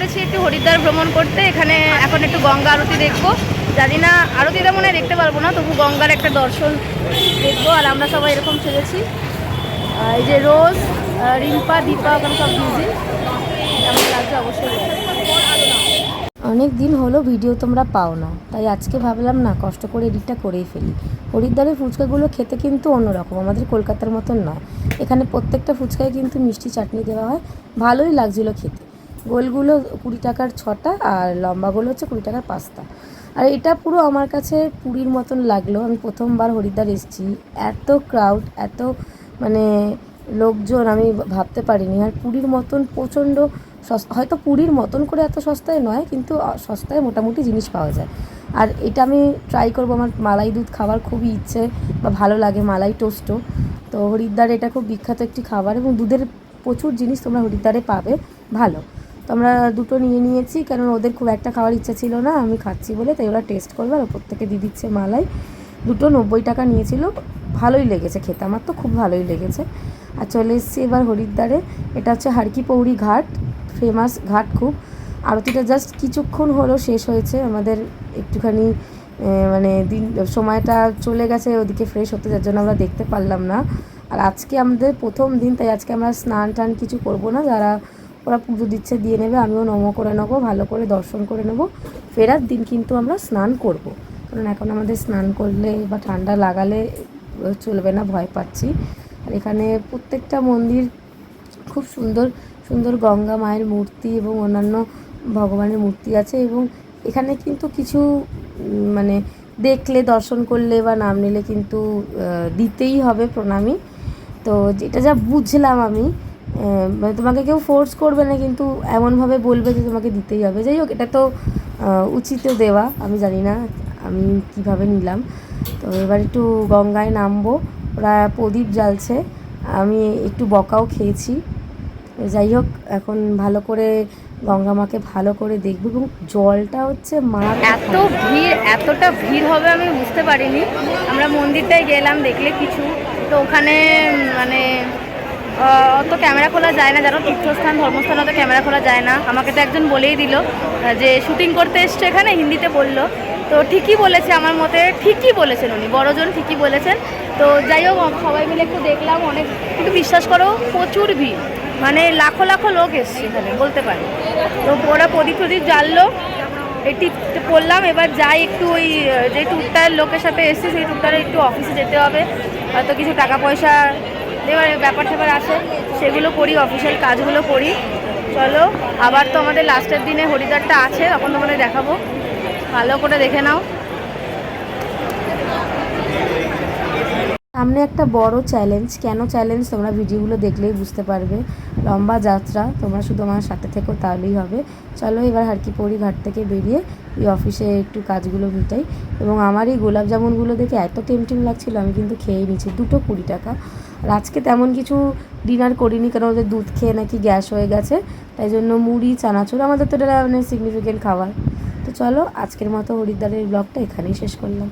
করেছি একটু হরিদ্বার ভ্রমণ করতে এখানে এখন একটু গঙ্গা আরতি দেখব। জানি না আরতিটা মনে হয় দেখতে পারব না তবু গঙ্গার একটা দর্শন দেখব আর আমরা সবাই এরকম আহ, এই যে রোজ রিম্পা দীপা ওখানে সব বিজি অবশ্যই অনেক দিন হলো ভিডিও তোমরা পাও না তাই আজকে ভাবলাম না কষ্ট করে এডিটটা করেই ফেলি। হরিদ্বারের ফুচকাগুলো খেতে কিন্তু অন্যরকম আমাদের কলকাতার মতন নয়। এখানে প্রত্যেকটা ফুচকায় কিন্তু মিষ্টি চাটনি দেওয়া হয় ভালোই লাগছিল খেতে। গোলগুলো কুড়ি টাকার ছটা আর লম্বাগুলো হচ্ছে কুড়ি টাকার পাঁচটা। আর এটা পুরো আমার কাছে পুরীর মতন লাগল। আমি প্রথমবার হরিদ্বার এসেছি। এত ক্রাউড এত মানে লোকজন আমি ভাবতে পারিনি। আর পুরীর মতন প্রচণ্ড হয়তো পুরীর মতন করে এত সস্তায় নয়, কিন্তু সস্তায় মোটামুটি জিনিস পাওয়া যায়। আর এটা আমি ট্রাই করব। আমার মালাই দুধ খাবার খুবই ইচ্ছে বা ভালো লাগে মালাই টোস্টও। তো হরিদ্বার এটা খুব বিখ্যাত একটি খাবার এবং দুধের প্রচুর জিনিস তোমরা হরিদ্বারে পাবে। ভালো। তো আমরা দুটো নিয়ে নিয়েছি, কারণ ওদের খুব একটা খাওয়ার ইচ্ছা ছিল না, আমি খাচ্ছি বলে, তাই ওরা টেস্ট করবে আর ওপর থেকে দিয়ে দিচ্ছে মালাই। দুটো নব্বই টাকা নিয়েছিল, ভালোই লেগেছে খেতে, আমার তো খুব ভালোই লেগেছে। আর চলে এসেছি এবার হরিদ্বারে, এটা হচ্ছে হারকি পৌরি ঘাট ফেমাস ঘাট খুব। আরতিটা জাস্ট কিছুক্ষণ হলো, শেষ হয়েছে, আমাদের একটুখানি মানে দিন, সময়টা চলে গেছে, ওদিকে ফ্রেশ হতে, যার জন্য আমরা দেখতে পারলাম না। আর আজকে আমাদের প্রথম দিন, তাই আজকে আমরা স্নান টান কিছু করব না, যারা ওরা পুজো দিচ্ছে, দিয়ে নেবে, আমিও নম করে নেব, ভালো করে দর্শন করে নেব। ফেরার দিন কিন্তু আমরা স্নান করব। কারণ এখন আমাদের স্নান করলে বা ঠান্ডা লাগালে চলবে না, ভয় পাচ্ছি। আর এখানে প্রত্যেকটা মন্দির খুব সুন্দর সুন্দর গঙ্গা মায়ের মূর্তি এবং অন্যান্য ভগবানের মূর্তি আছে এবং এখানে কিন্তু কিছু মানে দেখলে, দর্শন করলে বা নাম নিলে কিন্তু দিতেই হবে প্রণামী। তো যেটা যা বুঝলাম আমি মানে তোমাকে কেউ ফোর্স করবে না কিন্তু এমনভাবে বলবে যে তোমাকে দিতেই হবে। যাই হোক এটা তো আহ, উচিতও দেওয়া আমি জানি না আমি কীভাবে নিলাম। তো এবার একটু গঙ্গায় নামবো ওরা প্রদীপ জ্বালছে আমি একটু বকাও খেয়েছি। যাই হোক এখন ভালো করে গঙ্গা মাকে ভালো করে দেখব এবং জলটা হচ্ছে মা এত ভিড় এতটা ভিড় হবে আমি বুঝতে পারিনি। আমরা মন্দিরটায় গেলাম দেখলে কিছু। তো ওখানে মানে অত ক্যামেরা খোলা যায় না জানো তীর্থস্থান, ধর্মস্থান অত ক্যামেরা খোলা যায় না। আমাকে তো একজন বলেই দিল যে শুটিং করতে এসছে এখানে, হিন্দিতে বলল। তো ঠিকই বলেছে আমার মতে, ঠিকই বলেছেন উনি, বড়জন ঠিকই বলেছেন। তো যাই হোক সবাই মিলে একটু দেখলাম, অনেক একটু বিশ্বাস করো, প্রচুর ভিড়। মানে লাখো লাখো লোক এসছে এখানে, বলতে পারি। তো ওরা প্রদীপ প্রদীপ জ্বাললো এটি পড়লাম এবার যাই একটু ওই, যে ট্যুরটার লোকের সাথে এসেছি, সেই ট্যুরটার একটু অফিসে যেতে হবে। হয়তো কিছু টাকা পয়সা দেওয়ার ব্যাপার ট্যাপার আছে, সেগুলো করি অফিসিয়াল কাজগুলো করি। চলো, আবার তো আমাদের লাস্টের দিনে হরিদ্বারটা আছে তখন তোমাদের দেখাবো। ভালো করে দেখে নাও। সামনে একটা বড় চ্যালেঞ্জ কেন চ্যালেঞ্জ তোমরা ভিডিওগুলো দেখলেই বুঝতে পারবে। লম্বা যাত্রা, তোমরা শুধু আমার সাথে থেকো, তাহলেই হবে। চলো এবার হারকিপৌরি ঘাট থেকে বেরিয়ে এই অফিসে একটু কাজগুলো মিটাই। এবং আমার এই গোলাপ জামুনগুলো দেখে এত টেমটিং লাগছিল, আমি কিন্তু খেয়ে নিচ্ছি দুটো কুড়ি টাকা। আর আজকে তেমন কিছু ডিনার করিনি কারণ ওদের দুধ খেয়ে নাকি গ্যাস হয়ে গেছে। তাই জন্য মুড়ি, চানাচুর, আমাদের তো এটা মানে সিগনিফিকেন্ট খাবার। তো চলো, আজকের মতো হরিদ্বারের ব্লগটা এখানেই শেষ করলাম।